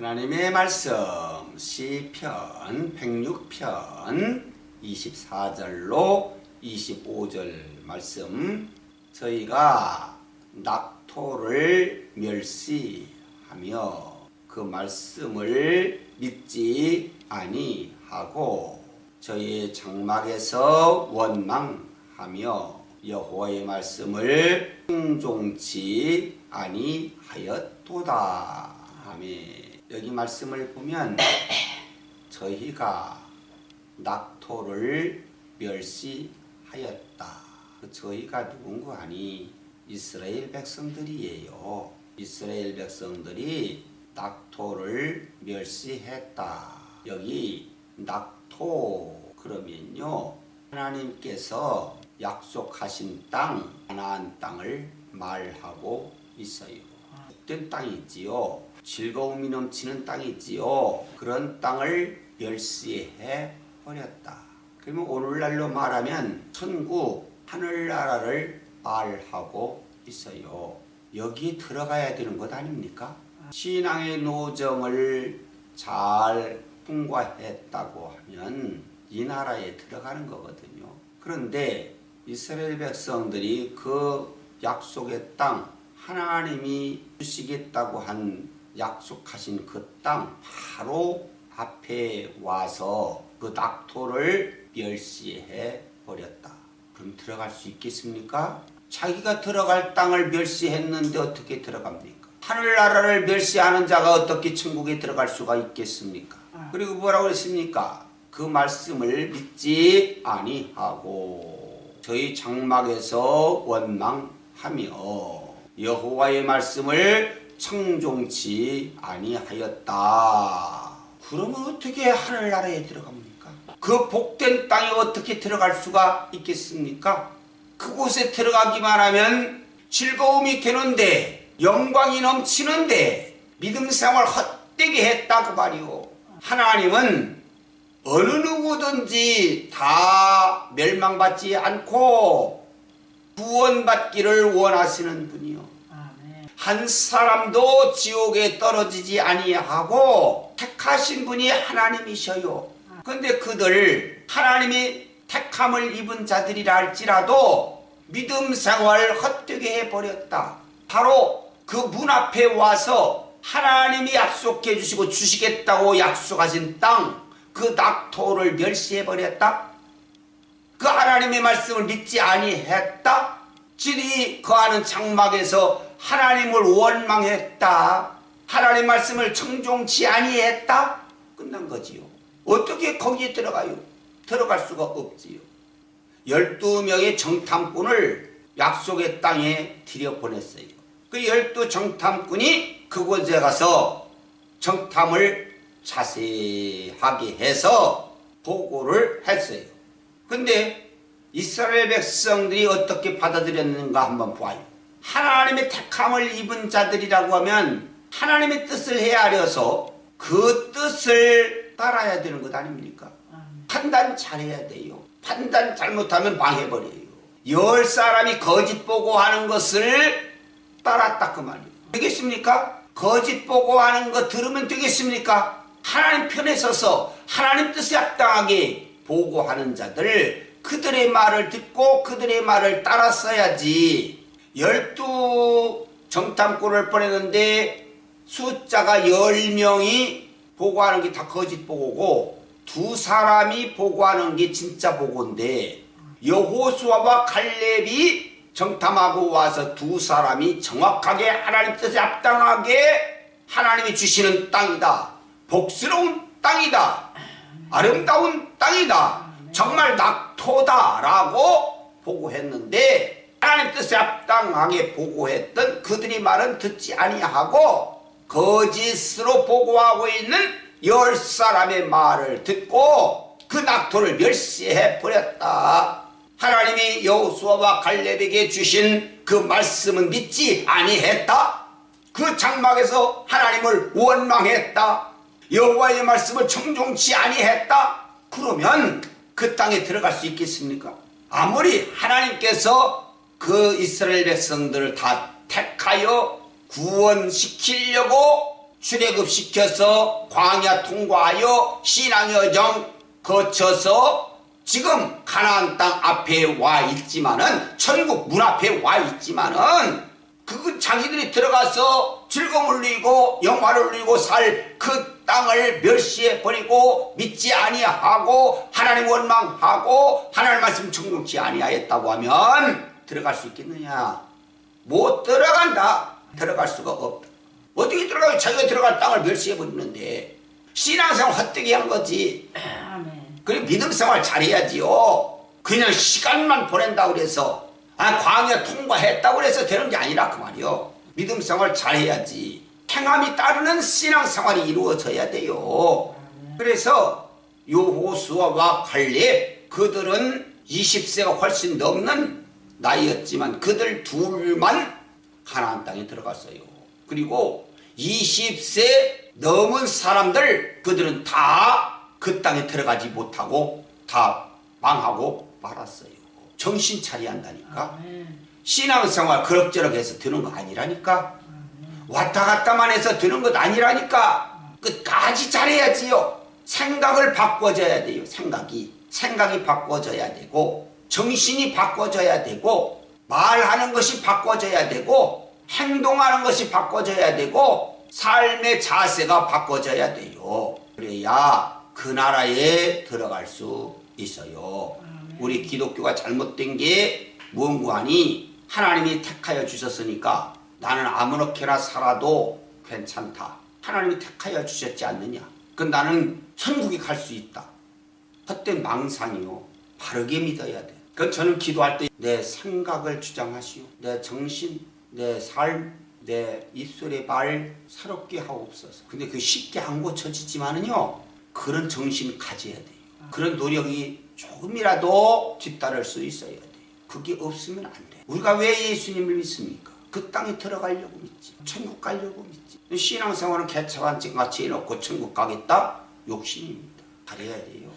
하나님의 말씀 시편 106편 24절로 25절 말씀 저희가 낙토를 멸시하며 그 말씀을 믿지 아니하고 저희 장막에서 원망하며 여호와의 말씀을 충종치 아니하였도다. 아멘. 여기 말씀을 보면 저희가 낙토를 멸시하였다. 그 저희가 누군가 아니 이스라엘 백성들이에요. 이스라엘 백성들이 낙토를 멸시했다. 여기 낙토 그러면요 하나님께서 약속하신 땅 가나안 땅을 말하고 있어요. 복된 땅이지요. 즐거움이 넘치는 땅이지요. 그런 땅을 멸시해 버렸다. 그러면 오늘날로 말하면 천국 하늘나라를 말하고 있어요. 여기 들어가야 되는 것 아닙니까? 신앙의 노정을 잘 통과했다고 하면 이 나라에 들어가는 거거든요. 그런데 이스라엘 백성들이 그 약속의 땅 하나님이 주시겠다고 한 약속하신 그 땅 바로 앞에 와서 그 낙토를 멸시해 버렸다. 그럼 들어갈 수 있겠습니까? 자기가 들어갈 땅을 멸시했는데 어떻게 들어갑니까? 하늘나라를 멸시하는 자가 어떻게 천국에 들어갈 수가 있겠습니까? 그리고 뭐라고 했습니까? 그 말씀을 믿지 아니하고 저희 장막에서 원망하며 여호와의 말씀을 청종치 아니하였다. 그러면 어떻게 하늘나라에 들어갑니까? 그 복된 땅에 어떻게 들어갈 수가 있겠습니까? 그곳에 들어가기만 하면 즐거움이 되는데 영광이 넘치는데 믿음 생활 헛되게 했다고 말이오. 하나님은 어느 누구든지 다 멸망받지 않고 구원받기를 원하시는 분이요. 한 사람도 지옥에 떨어지지 아니하고 택하신 분이 하나님이셔요. 근데 그들 하나님이 택함을 입은 자들이라 할지라도 믿음 생활 헛되게 해버렸다. 바로 그 문 앞에 와서 하나님이 약속해 주시고 주시겠다고 약속하신 땅, 그 낙토를 멸시해버렸다. 그 하나님의 말씀을 믿지 아니했다. 진이 거하는 장막에서 하나님을 원망했다. 하나님 말씀을 청종치 아니했다. 끝난 거지요. 어떻게 거기에 들어가요? 들어갈 수가 없지요. 12명의 정탐꾼을 약속의 땅에 들여 보냈어요. 그 열두 정탐꾼이 그곳에 가서 정탐을 자세하게 해서 보고를 했어요. 근데 이스라엘 백성들이 어떻게 받아들였는가 한번 봐요. 하나님의 택함을 입은 자들이라고 하면 하나님의 뜻을 헤아려서 그 뜻을 따라야 되는 것 아닙니까? 판단 잘해야 돼요. 판단 잘못하면 망해버려요. 열 사람이 거짓 보고 하는 것을 따랐다 그 말이에요. 되겠습니까? 거짓 보고 하는 거 들으면 되겠습니까? 하나님 편에 서서 하나님 뜻에 합당하게 보고하는 자들 그들의 말을 듣고 그들의 말을 따랐어야지. 열두 정탐꾼을 보냈는데 숫자가 열 명이 보고하는 게 다 거짓 보고고 두 사람이 보고하는 게 진짜 보고인데 여호수아와 칼렙이 정탐하고 와서 두 사람이 정확하게 하나님 뜻에 합당하게 하나님이 주시는 땅이다. 복스러운 땅이다. 아름다운 땅이다. 정말 낙토다라고 보고했는데 하나님 뜻에 합당하게 보고했던 그들이 말은 듣지 아니하고 거짓으로 보고하고 있는 열 사람의 말을 듣고 그 낙토를 멸시해 버렸다. 하나님이 여호수아와 갈렙에게 주신 그 말씀은 믿지 아니했다. 그 장막에서 하나님을 원망했다. 여호와의 말씀을 청종치 아니했다. 그러면 그 땅에 들어갈 수 있겠습니까? 아무리 하나님께서 그 이스라엘 백성들을 다 택하여 구원시키려고 출애굽시켜서 광야 통과하여 신앙의 여정 거쳐서 지금 가나안 땅 앞에 와 있지만은 천국 문 앞에 와 있지만은 그 자기들이 들어가서 즐거움을 누리고 영화를 누리고 살 그 땅을 멸시해 버리고 믿지 아니하고 하나님 원망하고 하나님 말씀 청종치 아니하였다고 하면 들어갈 수 있겠느냐? 못 들어간다. 들어갈 수가 없다. 어떻게 들어가요? 자기가 들어갈 땅을 멸시해 버리는데 신앙생활 헛되게 한 거지. 그리고 믿음 생활 잘해야지요. 그냥 시간만 보낸다고 그래서 아 광야 통과했다고 그래서 되는 게 아니라 그 말이요. 믿음 생활 잘해야지. 행함이 따르는 신앙 생활이 이루어져야 돼요. 그래서 요호수아와 갈렙 그들은 20세가 훨씬 넘는 나이였지만 그들 둘만 가나안 땅에 들어갔어요. 그리고 20세 넘은 사람들 그들은 다 그 땅에 들어가지 못하고 다 망하고 말았어요. 정신 차려야 한다니까. 아멘. 신앙생활 그럭저럭 해서 드는 거 아니라니까. 왔다 갔다만 해서 드는 것 아니라니까. 끝까지 잘해야지요. 생각을 바꿔줘야 돼요. 생각이. 생각이 바꿔져야 되고 정신이 바꿔져야 되고 말하는 것이 바꿔져야 되고 행동하는 것이 바꿔져야 되고 삶의 자세가 바꿔져야 돼요. 그래야 그 나라에 들어갈 수 있어요. 우리 기독교가 잘못된 게 무언가하니 하나님이 택하여 주셨으니까 나는 아무렇게나 살아도 괜찮다. 하나님이 택하여 주셨지 않느냐. 그 나는 천국에 갈 수 있다. 헛된 망상이요. 바르게 믿어야 돼. 그 저는 기도할 때 내 생각을 주장하시오. 내 정신, 내 삶, 내 입술의 말 새롭게 하옵소서. 근데 그 쉽게 안 고쳐지지만은요. 그런 정신 가져야 돼요. 그런 노력이 조금이라도 뒤따를 수 있어야 돼요. 그게 없으면 안 돼. 우리가 왜 예수님을 믿습니까? 그 땅에 들어가려고 믿지. 천국 가려고 믿지. 신앙생활은 개차반증 같이 해놓고 천국 가겠다? 욕심입니다. 잘해야 돼요.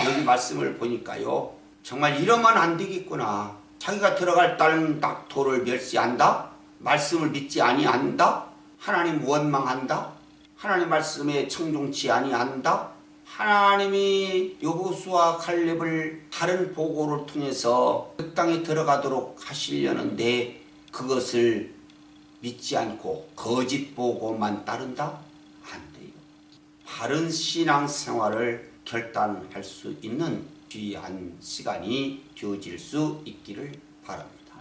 여기 말씀을 보니까요. 정말 이러면 안 되겠구나. 자기가 들어갈 땅 낙토를 멸시한다? 말씀을 믿지 아니한다? 하나님 원망한다? 하나님 말씀에 청종치 아니한다? 하나님이 여호수아 칼렙을 다른 보고를 통해서 그 땅에 들어가도록 하시려는데 그것을 믿지 않고 거짓 보고만 따른다? 안 돼요. 바른 신앙 생활을 결단할 수 있는 귀한 시간이 되어질 수 있기를 바랍니다.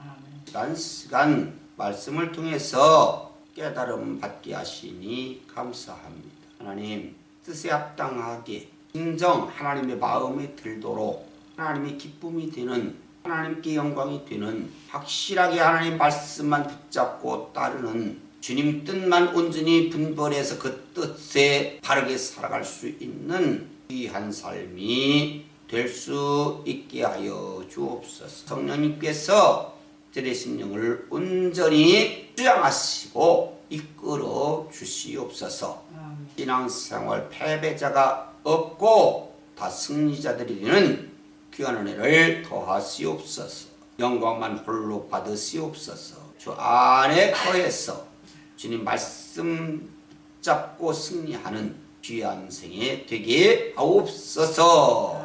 아멘. 시간 말씀을 통해서 깨달음 받게 하시니 감사합니다. 하나님 뜻에 합당하게 진정 하나님의 마음에 들도록 하나님의 기쁨이 되는 하나님께 영광이 되는 확실하게 하나님 말씀만 붙잡고 따르는 주님 뜻만 온전히 분별해서 그 뜻에 바르게 살아갈 수 있는 귀한 삶이 될 수 있게 하여 주옵소서. 성령님께서 저의 심령을 온전히 주양하시고 이끌어 주시옵소서. 신앙생활 패배자가 없고 다 승리자들이 되는 귀한 은혜를 더하시옵소서. 영광만 홀로 받으시옵소서. 주 안에 거해서 주님 말씀 잡고 승리하는 귀한 생에 되게 하옵소서.